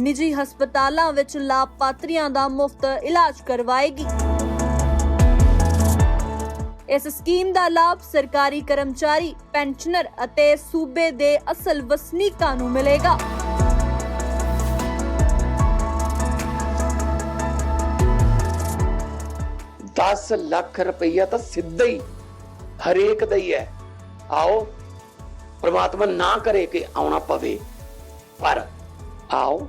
ਨਿੱਜੀ ਹਸਪਤਾਲਾਂ ਵਿੱਚ ਲਾਭਪਾਤਰੀਆਂ ਦਾ ਮੁਫਤ ਇਲਾਜ ਕਰਵਾਏਗੀ। ਇਸ ਸਕੀਮ ਦਾ ਲਾਭ ਸਰਕਾਰੀ ਕਰਮਚਾਰੀ, ਪੈਨਸ਼ਨਰ ਅਤੇ ਸੂਬੇ ਦੇ ਅਸਲ ਵਸਨੀਕਾਂ ਨੂੰ ਮਿਲੇਗਾ। ਦਸ ਲੱਖ ਰੁਪਈਆ ਤਾਂ ਸਿੱਧਾ ਹੀ ਹਰੇਕ ਦਾ ਹੀ ਹੈ। ਆਓ, ਪ੍ਰਮਾਤਮਾ ਨਾ ਕਰੇ ਕਿ ਆਉਣਾ ਪਵੇ, ਪਰ ਆਓ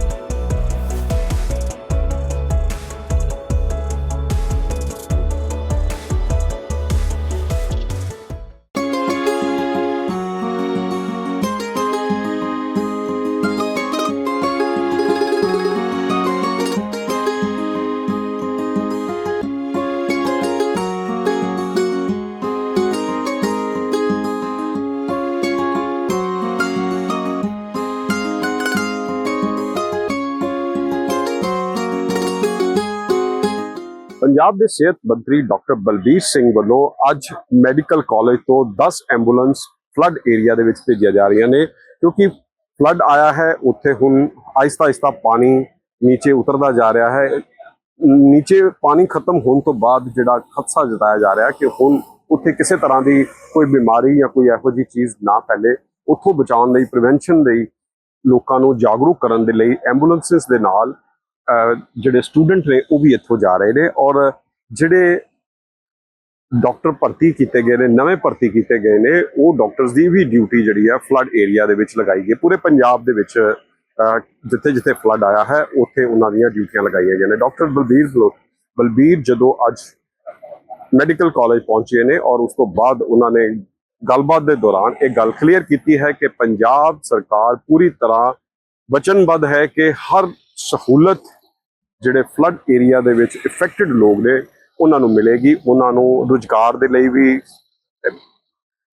ਪੰਜਾਬ ਦੇ ਸਿਹਤ ਮੰਤਰੀ ਡਾਕਟਰ ਬਲਬੀਰ ਸਿੰਘ ਵੱਲੋਂ ਅੱਜ ਮੈਡੀਕਲ ਕਾਲਜ ਤੋਂ 10 ਐਂਬੂਲੈਂਸ ਫਲੱਡ ਏਰੀਆ ਦੇ ਵਿੱਚ ਭੇਜੀਆਂ ਜਾ ਰਹੀਆਂ ਨੇ, ਕਿਉਂਕਿ ਫਲੱਡ ਆਇਆ ਹੈ, ਉੱਥੇ ਹੁਣ ਆਇਸਤਾ ਆਹਿਸਤਾ ਪਾਣੀ ਨੀਚੇ ਉਤਰਦਾ ਜਾ ਰਿਹਾ ਹੈ। ਨੀਚੇ ਪਾਣੀ ਖਤਮ ਹੋਣ ਤੋਂ ਬਾਅਦ ਜਿਹੜਾ ਖਦਸ਼ਾ ਜਤਾਇਆ ਜਾ ਰਿਹਾ ਕਿ ਹੁਣ ਉੱਥੇ ਕਿਸੇ ਤਰ੍ਹਾਂ ਦੀ ਕੋਈ ਬਿਮਾਰੀ ਜਾਂ ਕੋਈ ਇਹੋ ਜਿਹੀ ਚੀਜ਼ ਨਾ ਫੈਲੇ, ਉੱਥੋਂ ਬਚਾਉਣ ਲਈ ਪ੍ਰੀਵੈਂਸ਼ਨ ਲਈ ਲੋਕਾਂ ਨੂੰ ਜਾਗਰੂਕ ਕਰਨ ਦੇ ਲਈ ਐਂਬੂਲੈਂਸਸ ਦੇ ਨਾਲ ਜਿਹੜੇ ਸਟੂਡੈਂਟ ਨੇ, ਉਹ ਵੀ ਇੱਥੋਂ ਜਾ ਰਹੇ ਨੇ ਔਰ ਜਿਹੜੇ ਡਾਕਟਰ ਭਰਤੀ ਕੀਤੇ ਗਏ ਨੇ, ਨਵੇਂ ਭਰਤੀ ਕੀਤੇ ਗਏ ਨੇ, ਉਹ ਡਾਕਟਰਸ ਦੀ ਵੀ ਡਿਊਟੀ ਜਿਹੜੀ ਹੈ ਫਲੱਡ ਏਰੀਆ ਦੇ ਵਿੱਚ ਲਗਾਈ ਗਈ ਪੂਰੇ ਪੰਜਾਬ ਦੇ ਵਿੱਚ ਜਿੱਥੇ ਜਿੱਥੇ ਫਲੱਡ ਆਇਆ ਹੈ, ਉੱਥੇ ਉਹਨਾਂ ਦੀਆਂ ਡਿਊਟੀਆਂ ਲਗਾਈਆਂ ਗਈਆਂ ਨੇ। ਡਾਕਟਰ ਬਲਬੀਰ ਬਲਬੀਰ ਜਦੋਂ ਅੱਜ ਮੈਡੀਕਲ ਕਾਲਜ ਪਹੁੰਚੇ ਨੇ ਔਰ ਉਸ ਤੋਂ ਬਾਅਦ ਉਹਨਾਂ ਨੇ ਗੱਲਬਾਤ ਦੇ ਦੌਰਾਨ ਇਹ ਗੱਲ ਕਲੀਅਰ ਕੀਤੀ ਹੈ ਕਿ ਪੰਜਾਬ ਸਰਕਾਰ ਪੂਰੀ ਤਰ੍ਹਾਂ ਵਚਨਬੱਧ ਹੈ ਕਿ ਹਰ ਸਹੂਲਤ ਜਿਹੜੇ ਫਲੱਡ ਏਰੀਆ ਦੇ ਵਿੱਚ ਇਫੈਕਟਡ ਲੋਕ ਨੇ, ਉਹਨਾਂ ਨੂੰ ਮਿਲੇਗੀ। ਉਹਨਾਂ ਨੂੰ ਰੁਜ਼ਗਾਰ ਦੇ ਲਈ ਵੀ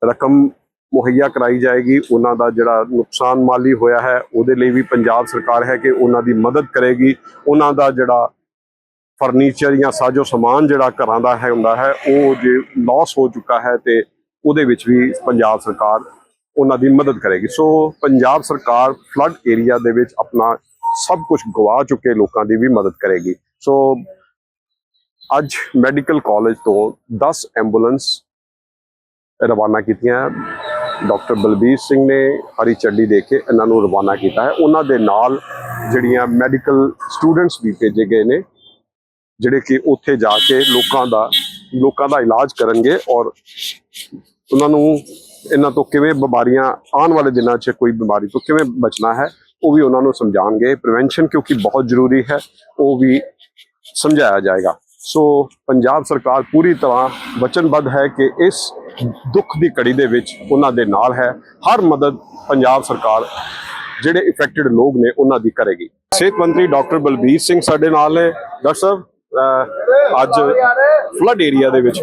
ਰਕਮ ਮੁਹੱਈਆ ਕਰਾਈ ਜਾਏਗੀ। ਉਹਨਾਂ ਦਾ ਜਿਹੜਾ ਨੁਕਸਾਨ ਮਾਲੀ ਹੋਇਆ ਹੈ, ਉਹਦੇ ਲਈ ਵੀ ਪੰਜਾਬ ਸਰਕਾਰ ਹੈ ਕਿ ਉਹਨਾਂ ਦੀ ਮਦਦ ਕਰੇਗੀ। ਉਹਨਾਂ ਦਾ ਜਿਹੜਾ ਫਰਨੀਚਰ ਜਾਂ ਸਾਜੋ ਸਮਾਨ ਜਿਹੜਾ ਘਰਾਂ ਦਾ ਹੈ, ਹੁੰਦਾ ਹੈ, ਉਹ ਜੇ ਲਾਸ ਹੋ ਚੁੱਕਾ ਹੈ, ਤੇ ਉਹਦੇ ਵਿੱਚ ਵੀ ਪੰਜਾਬ ਸਰਕਾਰ ਉਹਨਾਂ ਦੀ ਮਦਦ ਕਰੇਗੀ। ਸੋ ਪੰਜਾਬ ਸਰਕਾਰ ਫਲੱਡ ਏਰੀਆ ਦੇ ਵਿੱਚ ਆਪਣਾ ਸਭ ਕੁਝ ਗਵਾ ਚੁੱਕੇ ਲੋਕਾਂ ਦੀ ਵੀ ਮਦਦ ਕਰੇਗੀ। ਸੋ ਅੱਜ ਮੈਡੀਕਲ ਕਾਲਜ ਤੋਂ 10 ਐਂਬੂਲੈਂਸ ਰਵਾਨਾ ਕੀਤੀਆਂ ਡਾਕਟਰ ਬਲਬੀਰ ਸਿੰਘ ਨੇ ਹਰੀ ਚੱਡੀ ਦੇ ਕੇ ਇਹਨਾਂ ਨੂੰ ਰਵਾਨਾ ਕੀਤਾ ਹੈ। ਉਹਨਾਂ ਦੇ ਨਾਲ ਜਿਹੜੀਆਂ ਮੈਡੀਕਲ ਸਟੂਡੈਂਟਸ ਵੀ ਭੇਜੇ ਗਏ ਨੇ, ਜਿਹੜੇ ਕਿ ਉੱਥੇ ਜਾ ਕੇ ਲੋਕਾਂ ਦਾ ਲੋਕਾਂ ਦਾ ਇਲਾਜ ਕਰਨਗੇ ਔਰ ਉਹਨਾਂ ਨੂੰ ਇਹਨਾਂ ਤੋਂ ਕਿਵੇਂ ਬਿਮਾਰੀਆਂ ਆਉਣ ਵਾਲੇ ਦਿਨਾਂ 'ਚ ਕੋਈ ਬਿਮਾਰੀ ਤੋਂ ਕਿਵੇਂ ਬਚਣਾ ਹੈ ਉਹ ਵੀ ਉਹਨਾਂ ਨੂੰ ਸਮਝਾਣਗੇ ਪ੍ਰੀਵੈਂਸ਼ਨ ਕਿਉਂਕਿ ਬਹੁਤ ਜ਼ਰੂਰੀ ਹੈ, ਉਹ ਵੀ ਸਮਝਾਇਆ ਜਾਏਗਾ। ਸੋ ਪੰਜਾਬ ਸਰਕਾਰ ਪੂਰੀ ਤਰ੍ਹਾਂ ਵਚਨਬੱਧ ਹੈ ਕਿ ਇਸ ਦੁੱਖ ਦੀ ਘੜੀ ਦੇ ਵਿੱਚ ਉਹਨਾਂ ਦੇ ਨਾਲ ਹੈ। ਹਰ ਮਦਦ ਪੰਜਾਬ ਸਰਕਾਰ, ਜਿਹੜੇ ਇਫੈਕਟਡ ਲੋਕ ਨੇ, ਉਹਨਾਂ ਦੀ ਕਰੇਗੀ। ਸਿਹਤ ਮੰਤਰੀ ਡਾਕਟਰ ਬਲਬੀਰ ਸਿੰਘ ਸਾਡੇ ਨਾਲ ਨੇ। ਡਾਕਟਰ ਸਾਹਿਬ ਅੱਜ ਫਲੱਡ ਏਰੀਆ ਦੇ ਵਿੱਚ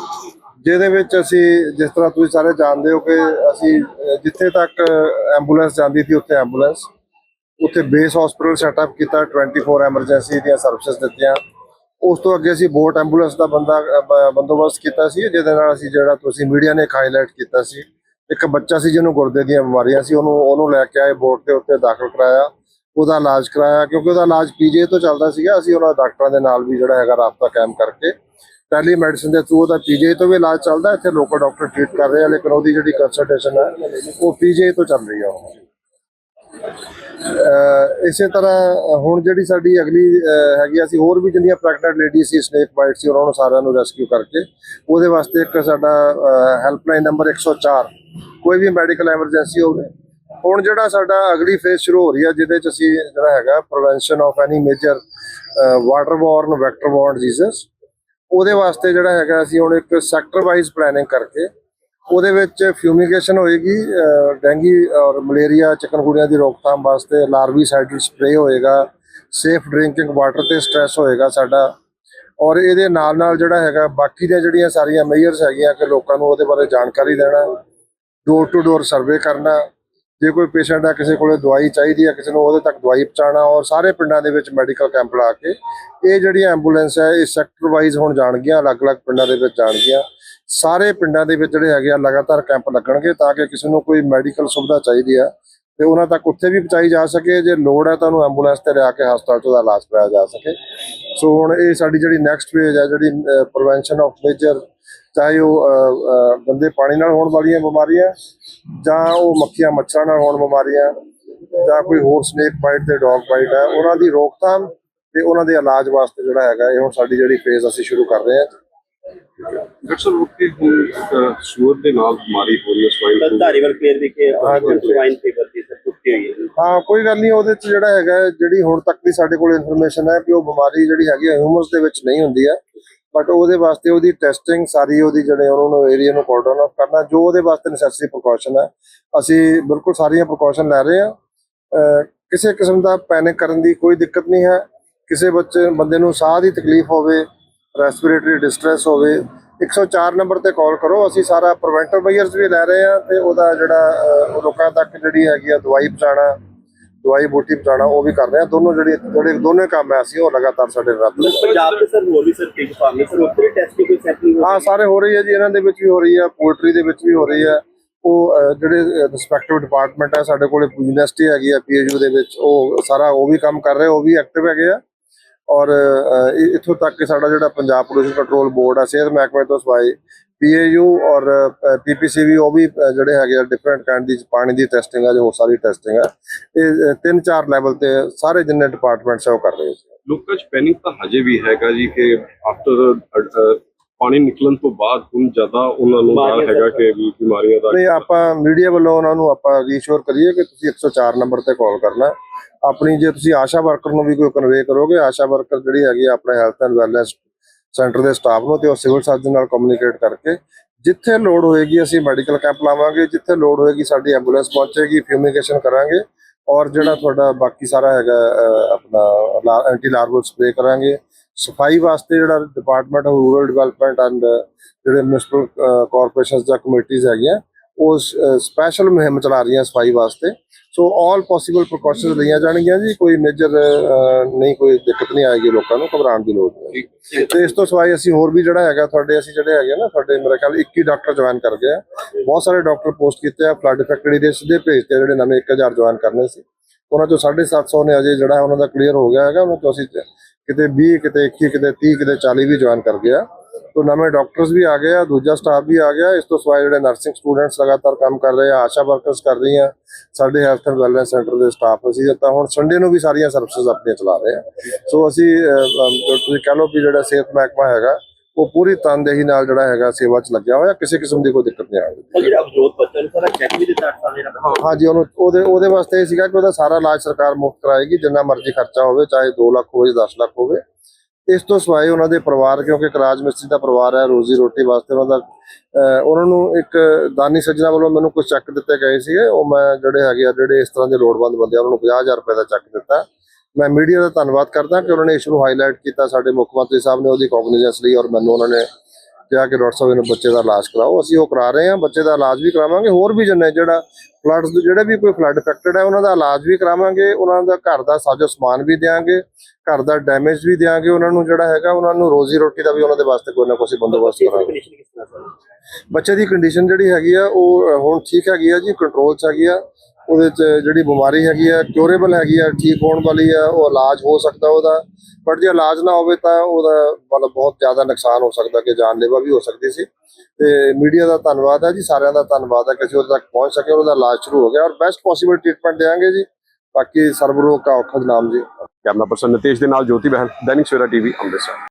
ਜਿਹਦੇ ਵਿੱਚ ਅਸੀਂ ਜਿਸ ਤਰ੍ਹਾਂ ਤੁਸੀਂ ਸਾਰੇ ਜਾਣਦੇ ਹੋ ਕਿ ਅਸੀਂ ਜਿੱਥੇ ਤੱਕ ਐਂਬੂਲੈਂਸ ਜਾਂਦੀ ਸੀ ਉੱਥੇ ਐਂਬੂਲੈਂਸ ਉੱਥੇ ਬੇਸ ਹਸਪੀਟਲ ਸੈਟਅਪ ਕੀਤਾ 24 ਐਮਰਜੈਂਸੀ ਦੀਆਂ ਸਰਵਿਸਿਜ਼ ਦਿੱਤੀਆਂ। ਉਸ ਤੋਂ ਅੱਗੇ ਅਸੀਂ ਬੋਟ ਐਂਬੂਲੈਂਸ ਦਾ ਬੰਦਾ ਬੰਦੋਬਸਤ ਕੀਤਾ ਸੀ, ਜਿਹਦੇ ਨਾਲ ਅਸੀਂ ਜਿਹੜਾ ਤੁਸੀਂ ਮੀਡੀਆ ਨੇ ਹਾਈਲਾਈਟ ਕੀਤਾ ਸੀ। ਇੱਕ ਬੱਚਾ ਸੀ ਜਿਹਨੂੰ ਗੁਰਦੇ ਦੀਆਂ ਬਿਮਾਰੀਆਂ ਸੀ, ਉਹਨੂੰ ਉਹਨੂੰ ਲੈ ਕੇ ਆਏ ਬੋਰਡ ਤੇ ਉੱਤੇ ਦਾਖਲ ਕਰਾਇਆ। ਉਹਦਾ ਇਲਾਜ ਕਰਾਇਆ, ਕਿਉਂਕਿ ਉਹਦਾ ਇਲਾਜ ਪੀਜੀ ਤੋਂ ਚੱਲਦਾ ਸੀਗਾ। ਅਸੀਂ ਉਹਨਾਂ ਡਾਕਟਰਾਂ ਦੇ ਨਾਲ ਵੀ ਜਿਹੜਾ ਹੈਗਾ ਰਾਬਤਾ ਕਾਇਮ ਕਰਕੇ ਟੈਲੀ ਮੈਡੀਸਿਨ ਦੇ ਥਰੂ ਉਹਦਾ ਪੀਜੀ ਤੋਂ ਵੀ ਇਲਾਜ ਚੱਲਦਾ, ਇੱਥੇ ਲੋਕਲ ਡਾਕਟਰ ਟ੍ਰੀਟ ਕਰ ਰਹੇ ਆ, ਲੇਕਿਨ ਉਹਦੀ ਜਿਹੜੀ ਕੰਸਲਟੇਸ਼ਨ ਹੈ, ਉਹ ਪੀਜੀ ਤੋਂ ਚੱਲ ਰਹੀ ਆ ਉਹ। ਇਸੇ ਤਰ੍ਹਾਂ, ਹੁਣ ਜਿਹੜੀ ਸਾਡੀ ਅਗਲੀ ਹੈਗੀ ਅਸੀਂ ਹੋਰ ਵੀ ਜਿੰਨੀਆਂ ਪ੍ਰੈਗਨੈਂਟ ਲੇਡੀਜ਼ ਸੀ ਸਨੇਕ ਬਾਈਟ ਸੀ, ਉਹਨਾਂ ਨੂੰ ਸਾਰਿਆਂ ਨੂੰ ਰੈਸਕਿਊ ਕਰਕੇ, ਉਹਦੇ ਵਾਸਤੇ ਇੱਕ ਸਾਡਾ ਹੈਲਪਲਾਈਨ ਨੰਬਰ 104 ਕੋਈ ਵੀ ਮੈਡੀਕਲ ਐਮਰਜੈਂਸੀ ਹੋਵੇ। ਹੁਣ ਜਿਹੜਾ ਸਾਡਾ ਅਗਲੀ ਫੇਜ਼ ਸ਼ੁਰੂ ਹੋ ਰਹੀ ਹੈ ਜਿਹਦੇ ਚ ਅਸੀਂ ਜਿਹੜਾ ਹੈਗਾ prevention of any major water borne vector borne disease ਉਹਦੇ ਵਾਸਤੇ ਜਿਹੜਾ ਹੈਗਾ ਅਸੀਂ ਹੁਣ ਇੱਕ ਸੈਕਟਰ ਵਾਈਜ਼ ਪਲੈਨਿੰਗ ਕਰਕੇ, ਉਹਦੇ ਵਿੱਚ ਫਿਊਮੀਗੇਸ਼ਨ ਹੋਏਗੀ ਡੈਂਗੀ ਔਰ ਮਲੇਰੀਆ ਚਿਕਨਗੁਨੀਆ ਦੀ ਰੋਕਥਾਮ ਵਾਸਤੇ ਲਾਰਵੀਸਾਈਡਲ ਸਪਰੇ ਹੋਏਗਾ ਸੇਫ ਡਰਿੰਕਿੰਗ ਵਾਟਰ ਤੇ ਸਟ੍ਰੈਸ ਹੋਏਗਾ ਸਾਡਾ, ਔਰ ਇਹਦੇ ਨਾਲ ਨਾਲ ਜਿਹੜਾ ਹੈਗਾ, ਬਾਕੀ ਦੀਆਂ ਜਿਹੜੀਆਂ ਸਾਰੀਆਂ ਮੇਜਰਸ ਹੈਗੀਆਂ, ਕਿ ਲੋਕਾਂ ਨੂੰ ਉਹਦੇ ਬਾਰੇ ਜਾਣਕਾਰੀ ਦੇਣਾ ਡੋਰ ਟੂ ਡੋਰ ਸਰਵੇ ਕਰਨਾ ਜੇ ਕੋਈ ਪੇਸ਼ੈਂਟ ਆ, ਕਿਸੇ ਕੋਲੇ ਦਵਾਈ ਚਾਹੀਦੀ ਹੈ ਕਿਸੇ ਨੂੰ ਉਹਦੇ ਤੱਕ ਦਵਾਈ ਪਹੁੰਚਾਉਣਾ, ਔਰ ਸਾਰੇ ਪਿੰਡਾਂ ਦੇ ਵਿੱਚ ਮੈਡੀਕਲ ਕੈਂਪ ਲਾ ਕੇ ਇਹ ਜਿਹੜੀ ਐਂਬੂਲੈਂਸ ਹੈ ਇਹ ਸੈਕਟਰ ਵਾਈਜ਼ ਹੁਣ ਜਾਣਗੀਆਂ, ਅਲੱਗ-ਅਲੱਗ ਪਿੰਡਾਂ ਦੇ ਵਿੱਚ ਜਾਣਗੀਆਂ। ਸਾਰੇ ਪਿੰਡਾਂ ਦੇ ਵਿੱਚ ਜਿਹੜੇ ਹੈਗੇ ਆ, ਲਗਾਤਾਰ ਕੈਂਪ ਲੱਗਣਗੇ ਤਾਂ ਕਿ ਕਿਸੇ ਨੂੰ ਕੋਈ ਮੈਡੀਕਲ ਸੁਵਿਧਾ ਚਾਹੀਦੀ ਆ ਤੇ ਉਹਨਾਂ ਤੱਕ ਉੱਥੇ ਵੀ ਪਹੁੰਚਾਈ ਜਾ ਸਕੇ। ਜੇ ਲੋੜ ਹੈ ਤਾਂ ਉਹਨੂੰ ਐਂਬੂਲੈਂਸ ਤੇ ਲਿਆ ਕੇ ਹਸਪਤਾਲ 'ਚ ਉਹਦਾ ਇਲਾਜ ਕਰਾਇਆ ਜਾ ਸਕੇ। ਸੋ ਹੁਣ ਇਹ ਸਾਡੀ ਜਿਹੜੀ ਨੈਕਸਟ ਫੇਜ਼ ਹੈ ਜਿਹੜੀ ਪ੍ਰੀਵੈਂਸ਼ਨ ਆਫ ਮੇਜਰ ਚਾਹੇ ਉਹ ਗੰਦੇ ਪਾਣੀ ਨਾਲ ਹੋਣ ਵਾਲੀਆਂ ਬਿਮਾਰੀਆਂ ਜਾਂ ਉਹ ਮੱਖੀਆਂ ਮੱਛਰਾਂ ਨਾਲ ਹੋਣ ਬਿਮਾਰੀਆਂ ਜਾਂ ਕੋਈ ਹੋਰ ਸਨੇਕ ਬਾਈਟ ਤੇ ਡੌਗ ਬਾਈਟ ਹੈ ਉਹਨਾਂ ਦੀ ਰੋਕਥਾਮ ਤੇ ਉਹਨਾਂ ਦੇ ਇਲਾਜ ਵਾਸਤੇ ਜਿਹੜਾ ਹੈਗਾ ਇਹ ਹੁਣ ਸਾਡੀ ਜਿਹੜੀ ਫੇਜ਼ ਅਸੀਂ ਸ਼ੁਰੂ ਕਰ ਰਹੇ ਹਾਂ। ਡਾਕਟਰ ਸਾਹਿਬ ਉੱਥੇ ਹੁਣ ਸੂਰ ਦੇ ਨਾਲ ਬਿਮਾਰੀ ਹੋ ਰਹੀ ਹੈ ਸਵਾਈਨ ਸਰ ਧਾਰੀਵਾਲ ਫੇਰ ਵਿਖੇ ਹਾਂਜੀ। ਸਵਾਈਨ ਫੀਵਰ ਦੀ ਸਰ ਪੁਸ਼ਟੀ ਹੋਈ ਹੈ। ਹਾਂ ਕੋਈ ਗੱਲ ਨਹੀਂ ਉਹਦੇ ਚ ਜਿਹੜਾ ਹੈਗਾ ਜਿਹੜੀ ਹੁਣ ਤੱਕ ਦੀ ਸਾਡੇ ਕੋਲ ਇਨਫੋਰਮੇਸ਼ਨ ਹੈ ਕਿ ਉਹ ਬਿਮਾਰੀ ਜਿਹੜੀ ਹੈਗੀ ਹਿਊਮਨਸ ਦੇ ਵਿੱਚ ਨਹੀਂ ਹੁੰਦੀ ਹੈ। ਬਟ ਉਹਦੇ ਵਾਸਤੇ ਉਹਦੀ ਟੈਸਟਿੰਗ ਸਾਰੀ ਉਹਦੀ ਜਿਹੜੇ ਉਹਨਾਂ ਨੂੰ ਏਰੀਆ ਨੂੰ ਕੋਰਡਨ ਆਫ ਕਰਨਾ, ਜੋ ਉਹਦੇ ਵਾਸਤੇ ਨੈਸੈਸਰੀ ਪ੍ਰੀਕਾਸ਼ਨ ਹੈ। ਅਸੀਂ ਬਿਲਕੁਲ ਸਾਰੀਆਂ ਪ੍ਰੀਕਾਸ਼ਨ ਲੈ ਰਹੇ ਹਾਂ। ਕਿਸੇ ਕਿਸਮ ਦਾ ਪੈਨਿਕ ਕਰਨ ਦੀ ਕੋਈ ਦਿੱਕਤ ਨਹੀਂ ਹੈ। ਕਿਸੇ ਬੱਚੇ, ਬੰਦੇ ਨੂੰ ਸਾਹ ਦੀ ਤਕਲੀਫ ਹੋਵੇ ਰੈਸਪੀਰੇਟਰੀ ਡਿਸਟ੍ਰੈਸ ਹੋਵੇ 104 ਨੰਬਰ ਤੇ ਕਾਲ ਕਰੋ। ਅਸੀਂ ਸਾਰਾ ਪ੍ਰੀਵੈਂਟਿਵ ਮੈਜਰਸ ਵੀ ਲੈ ਰਹੇ ਹਾਂ ਤੇ ਉਹਦਾ ਜਿਹੜਾ ਲੋਕਾਂ ਤੱਕ ਜਿਹੜੀ ਹੈਗੀ ਆ ਦਵਾਈ ਪਹੁੰਚਾਉਣਾ। ਦਵਾਈ ਬੂਟੀ ਪਹੁੰਚਾਉਣਾ ਉਹ ਵੀ ਕਰ ਰਹੇ ਹਾਂ। ਦੋਨੋਂ ਜਿਹੜੇ ਜਿਹੜੇ ਦੋਨੇ ਕੰਮ ਹੈ ਅਸੀਂ ਉਹ ਲਗਾਤਾਰ ਸਾਡੇ ਰੱਬ ਦੇ ਪੰਜਾਬ ਦੇ ਸਰ ਹੋਰ ਵੀ ਸਰ ਪਿਗ ਫਾਰਮ ਨੇ। ਸਰ ਉੱਥੇ ਟੈਸਟ ਕੋਈ ਸੈਂਪਲਿੰਗ ਹਾਂ ਸਾਰੇ ਹੋ ਰਹੀ ਹੈ ਜੀ। ਇਹਨਾਂ ਦੇ ਵਿੱਚ ਵੀ ਹੋ ਰਹੀ ਹੈ ਪੋਲਟਰੀ ਦੇ ਵਿੱਚ ਵੀ ਹੋ ਰਹੀ ਹੈ। ਉਹ ਜਿਹੜੇ ਰਿਸਪੈਕਟਿਵ ਡਿਪਾਰਟਮੈਂਟ ਹੈ ਸਾਡੇ ਕੋਲੇ ਯੂਨੀਵਰਸਿਟੀ ਹੈਗੀ ਹੈ ਪੀਏਯੂ ਦੇ ਵਿੱਚ। ਉਹ ਸਾਰਾ ਉਹ ਵੀ ਕੰਮ ਕਰ ਰਹੇ ਉਹ ਵੀ ਐਕਟਿਵ ਹੈਗੇ ਆ। ਔਰ ਅਹ, ਇੱਥੋਂ ਤੱਕ ਕਿ ਸਾਡਾ ਜਿਹੜਾ ਪੰਜਾਬ ਪੋਲੂਸ਼ਨ ਕੰਟਰੋਲ ਬੋਰਡ ਆ ਸਿਹਤ ਮਹਿਕਮੇ ਤੋਂ ਸਵਾਈ ਪੀਏਯੂ ਔਰ ਪੀਪੀਸੀਬੀ ਉਹ ਵੀ ਜਿਹੜੇ ਹੈਗੇ ਆ ਡਿਫਰੈਂਟ ਕਾਈਂਡ ਦੀ ਪਾਣੀ ਦੀ ਟੈਸਟਿੰਗ ਆ ਜੋ ਹੋਰ ਸਾਰੀ ਟੈਸਟਿੰਗ ਆ ਇਹ ਤਿੰਨ ਚਾਰ ਲੈਵਲ ਤੇ ਸਾਰੇ ਜਿੰਨੇ ਡਿਪਾਰਟਮੈਂਟਸ ਆ ਉਹ ਕਰ ਰਹੇ ਆ। ਲੋਕਾਂ 'ਚ ਪੈਨਿਕ ਤਾਂ ਹਜੇ ਵੀ ਹੈਗਾ ਜੀ ਕਿ ਆਫਟਰ ਪਾਣੀ ਨਿਕਲਣ ਤੋਂ ਬਾਅਦ ਹੁਣ ਜ਼ਿਆਦਾ ਉਹਨਾਂ ਨੂੰ ਡਰ ਹੈਗਾ ਕਿ ਵੀ ਬਿਮਾਰੀਆਂ ਦਾ ਨਹੀਂ ਆਪਾਂ ਮੀਡੀਆ ਵੱਲੋਂ ਉਹਨਾਂ ਨੂੰ ਆਪਾਂ ਰੀਸ਼ੋਰ ਕਰੀਏ ਕਿ ਤੁਸੀਂ 104 ਨੰਬਰ ਤੇ ਕਾਲ ਕਰਨਾ। ਆਪਣੀ ਜੇ ਤੁਸੀਂ ਆਸ਼ਾ ਵਰਕਰ ਨੂੰ ਵੀ ਕੋਈ ਕਨਵੇ ਕਰੋਗੇ ਆਸ਼ਾ ਵਰਕਰ ਜਿਹੜੀ ਹੈਗੀ ਆ ਆਪਣੇ ਹੈਲਥ ਐਂਡ ਵੈਲਨੈਸ ਸੈਂਟਰ ਦੇ ਸਟਾਫ ਨੂੰ ਤੇ ਉਹ ਸਿਵਲ ਸਰਜਨ ਨਾਲ ਕਮਿਊਨੀਕੇਟ ਕਰਕੇ ਜਿੱਥੇ ਲੋੜ ਹੋਏਗੀ ਅਸੀਂ ਮੈਡੀਕਲ ਕੈਂਪ ਲਾਵਾਂਗੇ ਜਿੱਥੇ ਲੋੜ ਹੋਏਗੀ ਸਾਡੀ ਐਂਬੂਲੈਂਸ ਪਹੁੰਚੇਗੀ ਫਿਊਮੀਗੇਸ਼ਨ ਕਰਾਂਗੇ ਔਰ ਜਿਹੜਾ ਤੁਹਾਡਾ ਬਾਕੀ ਸਾਰਾ ਹੈਗਾ ਆਪਣਾ ਐਂਟੀ ਲਾਰਵਲ ਸਪਰੇ ਕਰਾਂਗੇ ਸਫ਼ਾਈ ਵਾਸਤੇ ਜਿਹੜਾ department of rural development and ਜਿਹੜੇ ਮਿਊਨਿਸਪਲ ਕਾਰਪੋਰੇਸ਼ਨਸ ਜਾਂ ਕਮੇਟੀਆਂ ਹੈਗੀਆਂ, ਉਹ ਸਪੈਸ਼ਲ ਮੁਹਿੰਮ ਚਲਾ ਰਹੀਆਂ ਸਫ਼ਾਈ ਵਾਸਤੇ। ਸੋ ਆਲ ਪੋਸੀਬਲ ਪ੍ਰੀਕਾਸ਼ਨਸ ਲਈਆਂ ਜਾਣਗੀਆਂ ਜੀ, ਕੋਈ ਮੇਜਰ ਨਹੀਂ, ਕੋਈ ਦਿੱਕਤ ਨਹੀਂ ਆਏਗੀ ਲੋਕਾਂ ਨੂੰ, ਘਬਰਾਉਣ ਦੀ ਲੋੜ ਨਹੀਂ ਤੇ ਇਸ ਤੋਂ ਸਿਵਾਏ ਅਸੀਂ ਹੋਰ ਵੀ ਜਿਹੜਾ ਹੈਗਾ, ਤੁਹਾਡੇ ਅਸੀਂ ਜਿਹੜੇ ਹੈਗੇ ਨਾ, ਤੁਹਾਡੇ ਮੇਰੇ ਖਿਆਲ 21 ਡਾਕਟਰ ਜੁਆਇਨ ਕਰ ਗਏ ਆ। ਬਹੁਤ ਸਾਰੇ ਡਾਕਟਰ ਪੋਸਟ ਕੀਤੇ ਆ ਫਲੱਡ ਇਫੈਕਟਡ ਦੇ ਸਿੱਧੇ ਭੇਜਤੇ ਜਿਹੜੇ ਨਵੇਂ 1000 ਜੁਆਇਨ ਕਰਨੇ ਸੀ। ਉਹਨਾਂ ਚੋਂ 750 ਨੇ ਅਜੇ ਜਿਹੜਾ ਉਹਨਾਂ ਦਾ ਕਲੀਅਰ ਹੋ ਗਿਆ ਹੈਗਾ, ਉਹਨਾਂ ਤੋਂ ਅਸੀਂ ਕਿਤੇ 20 ਕਿਤੇ 21 ਕਿਤੇ 30 ਕਿਤੇ 40 ਵੀ ਜੁਆਇਨ ਕਰ ਗਿਆ। ਤੋਂ ਨਵੇਂ ਡਾਕਟਰਸ ਵੀ ਆ ਗਏ ਆ, ਦੂਜਾ ਸਟਾਫ ਵੀ ਆ ਗਿਆ। ਇਸ ਤੋਂ ਸਿਵਾਏ ਜਿਹੜੇ ਨਰਸਿੰਗ ਸਟੂਡੈਂਟਸ ਲਗਾਤਾਰ ਕੰਮ ਕਰ ਰਹੇ ਆ, ਆਸ਼ਾ ਵਰਕਰਸ ਕਰ ਰਹੀਆਂ। ਸਾਡੇ ਹੈਲਥ ਐਂਡ ਵੈਲਨੈਸ ਸੈਂਟਰ ਦੇ ਸਟਾਫ ਅਸੀਂ ਤਾਂ ਹੁਣ ਸੰਡੇ ਨੂੰ ਵੀ ਸਾਰੀਆਂ ਸਰਵਿਸਿਜ਼ ਆਪਣੀਆਂ ਚਲਾ ਰਹੇ ਆ। ਸੋ ਅਸੀਂ ਤੁਸੀਂ ਕਹ ਲਓ ਵੀ ਜਿਹੜਾ ਸਿਹਤ ਮਹਿਕਮਾ ਹੈਗਾ ਉਹ ਪੂਰੀ ਤਨਦੇਹੀ ਨਾਲ ਜਿਹੜਾ ਹੈਗਾ ਸੇਵਾ 'ਚ ਲੱਗਿਆ ਹੋਇਆ ਕਿਸੇ ਕਿਸਮ ਦੀ ਕੋਈ ਦਿੱਕਤ ਨਹੀਂ ਆਉਂਦੀ। ਜਿਹੜਾ ਅਵਜੋਤ ਬੱਚਾ ਨੂੰ ਸਾਰਾ ਚੈੱਕ ਵੀ ਦਿੱਤਾ 8 ਸਾਲ ਜਿਹੜਾ ਬੱਚਾ ਹਾਂਜੀ ਉਹਨੂੰ ਉਹਦੇ ਉਹਦੇ ਵਾਸਤੇ ਇਹ ਸੀਗਾ ਕਿ ਉਹਦਾ ਸਾਰਾ ਇਲਾਜ ਸਰਕਾਰ ਮੁਫਤ ਕਰਾਏਗੀ ਜਿੰਨਾ ਮਰਜ਼ੀ ਖਰਚਾ ਹੋਵੇ ਚਾਹੇ 2 ਲੱਖ ਹੋਵੇ 10 ਲੱਖ ਹੋਵੇ। ਇਸ ਤੋਂ ਸਿਵਾਏ ਉਹਨਾਂ ਦੇ ਪਰਿਵਾਰ ਕਿਉਂਕਿ ਇੱਕ ਰਾਜ ਮਿਸਤਰੀ ਦਾ ਪਰਿਵਾਰ ਹੈ ਰੋਜ਼ੀ ਰੋਟੀ ਵਾਸਤੇ ਉਹਨਾਂ ਦਾ ਉਹਨਾਂ ਨੂੰ ਇੱਕ ਦਾਨੀ ਸੱਜਣਾ ਵੱਲੋਂ ਮੈਨੂੰ ਕੁਝ ਚੈੱਕ ਦਿੱਤੇ ਗਏ ਸੀਗੇ। ਉਹ ਮੈਂ ਜਿਹੜੇ ਹੈਗੇ ਆ ਜਿਹੜੇ ਇਸ ਤਰ੍ਹਾਂ ਦੇ ਲੋੜਵੰਦ ਬੰਦੇ ਆ ਉਹਨਾਂ ਨੂੰ 50000 ਰੁਪਏ ਦਾ ਚੈੱਕ ਦਿੱਤਾ। ਮੈਂ ਮੀਡੀਆ ਦਾ ਧੰਨਵਾਦ ਕਰਦਾ ਕਿ ਉਹਨਾਂ ਨੇ ਇਸ ਨੂੰ ਹਾਈਲਾਈਟ ਕੀਤਾ ਸਾਡੇ ਮੁੱਖ ਮੰਤਰੀ ਸਾਹਿਬ ਨੇ ਉਹਦੀ ਕੋਗਨੀਜੈਂਸ ਲਈ ਔਰ ਮੈਨੂੰ ਉਹਨਾਂ ਨੇ ਜਾ ਕੇ ਡਾਕਟਰ ਸਾਹਿਬ ਨੂੰ ਬੱਚੇ ਦਾ ਇਲਾਜ ਕਰਾਓ। ਅਸੀਂ ਉਹ ਕਰਾ ਰਹੇ ਹਾਂ ਬੱਚੇ ਦਾ ਇਲਾਜ ਵੀ ਕਰਾਵਾਂਗੇ ਹੋਰ ਵੀ ਜਨੇ ਜਿਹੜਾ ਫਲੱਡਸ ਜਿਹੜੇ ਵੀ ਕੋਈ ਫਲੱਡ ਅਫੈਕਟਡ ਹੈ ਉਹਨਾਂ ਦਾ ਇਲਾਜ ਵੀ ਕਰਾਵਾਂਗੇ ਉਹਨਾਂ ਦਾ ਘਰ ਦਾ ਸਾਜੋ ਸਮਾਨ ਵੀ ਦਿਆਂਗੇ ਘਰ ਦਾ ਡੈਮੇਜ ਵੀ ਦਿਆਂਗੇ ਉਹਨਾਂ ਨੂੰ ਜਿਹੜਾ ਹੈਗਾ ਉਹਨਾਂ ਨੂੰ ਰੋਜ਼ੀ ਰੋਟੀ ਦਾ ਵੀ ਉਹਨਾਂ ਦੇ ਵਾਸਤੇ ਕੋਈ ਨਾ ਕੋਈ ਬੰਦੋਬਸਤ ਕਰਾਂਗੇ। ਬੱਚੇ ਦੀ ਕੰਡੀਸ਼ਨ ਜਿਹੜੀ ਹੈਗੀ ਆ ਉਹ ਹੁਣ ਠੀਕ ਹੈਗੀ ਆ ਜੀ ਕੰਟਰੋਲ 'ਚ ਹੈਗੀ ਆ। ਉਹਦੇ 'ਚ ਜਿਹੜੀ ਬਿਮਾਰੀ ਹੈਗੀ ਆ ਕਿਉਰੇਬਲ ਹੈਗੀ ਆ, ਠੀਕ ਹੋਣ ਵਾਲੀ ਆ, ਉਹ ਇਲਾਜ ਹੋ ਸਕਦਾ ਉਹਦਾ। ਬਟ ਜੇ ਇਲਾਜ ਨਾ ਹੋਵੇ ਤਾਂ ਉਹਦਾ ਮਤਲਬ ਬਹੁਤ ਜ਼ਿਆਦਾ ਨੁਕਸਾਨ ਹੋ ਸਕਦਾ, ਕਿ ਜਾਨਲੇਵਾ ਵੀ ਹੋ ਸਕਦੀ ਸੀ। ਤੇ ਮੀਡੀਆ ਦਾ ਧੰਨਵਾਦ ਹੈ ਜੀ, ਸਾਰਿਆਂ ਦਾ ਧੰਨਵਾਦ ਹੈ ਕਿ ਅਸੀਂ ਉਹਦੇ ਤੱਕ ਪਹੁੰਚ ਸਕੇ, ਉਹਦਾ ਇਲਾਜ ਸ਼ੁਰੂ ਹੋ ਗਿਆ। ਔਰ ਬੈਸਟ ਪੋਸੀਬਲ ਟ੍ਰੀਟਮੈਂਟ ਦੇਵਾਂਗੇ ਜੀ। ਬਾਕੀ ਸਰਬ ਰੋਗ ਕਾ ਔਖਦ ਨਾਮ ਜੀ। ਕੈਮਰਾ ਪਰਸਨ ਨਿਤੇਸ਼ ਦੇ ਨਾਲ ਜੋਤੀ ਬਹਿਲ, ਦੈਨਿਕ ਸਵੇਰਾ ਟੀਵੀ ਅੰਮ੍ਰਿਤਸਰ।